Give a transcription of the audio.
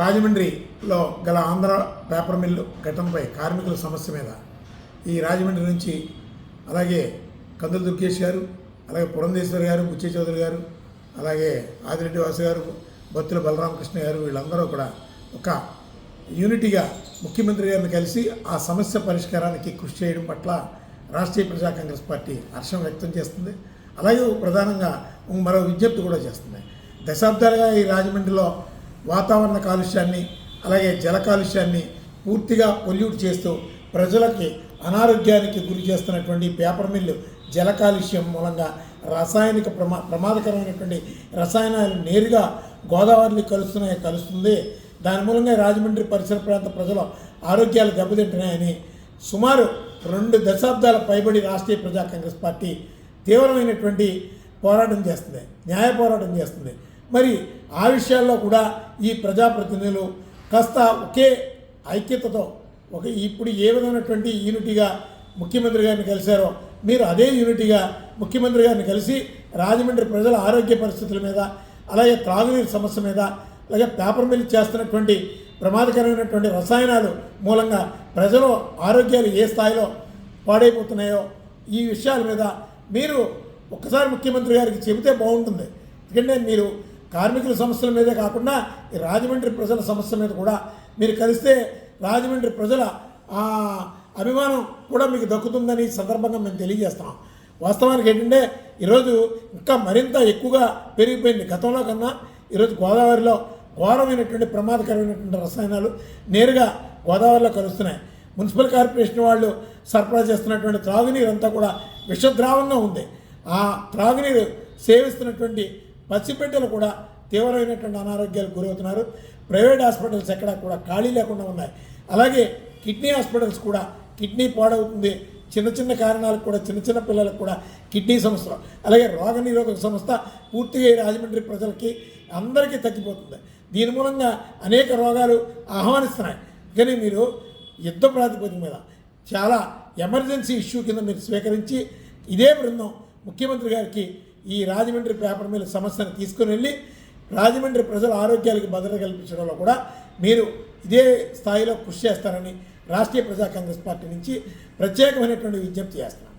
రాజమండ్రిలో గల Andhra paper mill ఘటనపై కార్మికుల సమస్య మీద ఈ రాజమండ్రి నుంచి అలాగే కందుల దుర్గేష్ గారు అలాగే పురంధేశ్వరి గారు బుచ్చే చౌదరి గారు అలాగే ఆదిరెడ్డి వాసు గారు బత్తుల బలరామకృష్ణ గారు వీళ్ళందరూ కూడా ఒక యూనిటీగా ముఖ్యమంత్రి గారిని కలిసి ఆ సమస్య పరిష్కారానికి కృషి చేయడం పట్ల రాష్ట్రీయ ప్రజా కాంగ్రెస్ పార్టీ హర్షం వ్యక్తం చేస్తుంది. అలాగే ప్రధానంగా మరో విజ్ఞప్తి కూడా చేస్తుంది. దశాబ్దాలుగా ఈ రాజమండ్రిలో వాతావరణ కాలుష్యాన్ని అలాగే జల కాలుష్యాన్ని పూర్తిగా పొల్యూట్ చేస్తూ ప్రజలకి అనారోగ్యానికి గురి చేస్తున్నటువంటి పేపర్ మిల్లు జల కాలుష్యం మూలంగా రసాయనిక ప్రమా ప్రమాదకరమైనటువంటి రసాయనాలు నేరుగా గోదావరిలో కలుస్తున్నాయి కలుస్తుంది. దాని మూలంగా రాజమండ్రి పరిసర ప్రాంత ప్రజల ఆరోగ్యాలు దెబ్బతింటున్నాయని సుమారు రెండు దశాబ్దాల పైబడి రాష్ట్రీయ ప్రజా కాంగ్రెస్ పార్టీ తీవ్రమైనటువంటి పోరాటం చేస్తుంది. న్యాయ పోరాటం చేస్తుంది. మరి ఆ విషయాల్లో కూడా ఈ ప్రజాప్రతినిధులు కాస్త ఒకే ఐక్యతతో ఒక ఇప్పుడు ఏ విధమైనటువంటి యూనిటీగా ముఖ్యమంత్రి గారిని కలిశారో మీరు అదే యూనిటీగా ముఖ్యమంత్రి గారిని కలిసి రాజమండ్రి ప్రజల ఆరోగ్య పరిస్థితుల మీద అలాగే త్రాగునీరు సమస్య మీద అలాగే పేపర్ మిల్ చేస్తున్నటువంటి ప్రమాదకరమైనటువంటి రసాయనాలు మూలంగా ప్రజలు ఆరోగ్యాలు ఏ స్థాయిలో పాడైపోతున్నాయో ఈ విషయాల మీద మీరు ఒక్కసారి ముఖ్యమంత్రి గారికి చెబితే బాగుంటుంది. ఎందుకంటే మీరు కార్మికుల సమస్యల మీదే కాకుండా ఈ రాజమండ్రి ప్రజల సమస్య మీద కూడా మీరు కలిస్తే రాజమండ్రి ప్రజల ఆ, అభిమానం కూడా మీకు దక్కుతుందని సందర్భంగా మేము తెలియజేస్తాం. వాస్తవానికి ఏంటంటే ఈరోజు ఇంకా మరింత ఎక్కువగా పెరిగిపోయింది గతంలో కన్నా. ఈరోజు గోదావరిలో ఘోరమైనటువంటి ప్రమాదకరమైనటువంటి రసాయనాలు నేరుగా గోదావరిలో కలుస్తున్నాయి. మున్సిపల్ కార్పొరేషన్ వాళ్ళు సరఫరా చేస్తున్నటువంటి త్రాగునీరు అంతా కూడా విషద్రావంగా ఉంది. ఆ త్రాగునీరు సేవిస్తున్నటువంటి పసిబిడ్డలు కూడా తీవ్రమైనటువంటి అనారోగ్యాలకు గురవుతున్నారు. ప్రైవేట్ హాస్పిటల్స్ ఎక్కడ కూడా ఖాళీ లేకుండా ఉన్నాయి. అలాగే కిడ్నీ హాస్పిటల్స్ కూడా కిడ్నీ పాడవుతుంది. చిన్న చిన్న కారణాలకు కూడా చిన్న చిన్న పిల్లలకు కూడా కిడ్నీ సమస్య. అలాగే రోగనిరోధక సంస్థ పూర్తిగా ఈ రాజమండ్రి ప్రజలకి అందరికీ తగ్గిపోతుంది. దీని మూలంగా అనేక రోగాలు ఆహ్వానిస్తున్నాయి. కానీ మీరు యుద్ధ ప్రాతిపదిక మీద చాలా ఎమర్జెన్సీ ఇష్యూ కింద మీరు స్వీకరించి ఇదే బృందం ముఖ్యమంత్రి గారికి ఈ రాజమండ్రి పేపర్ మిల్ సమస్యను తీసుకుని వెళ్ళి రాజమండ్రి ప్రజల ఆరోగ్యాలకు భద్రత కల్పించడంలో కూడా మీరు ఇదే స్థాయిలో కృషి చేస్తారని రాష్ట్రీయ ప్రజా కాంగ్రెస్ పార్టీ నుంచి ప్రత్యేకమైనటువంటి విజ్ఞప్తి చేస్తున్నాను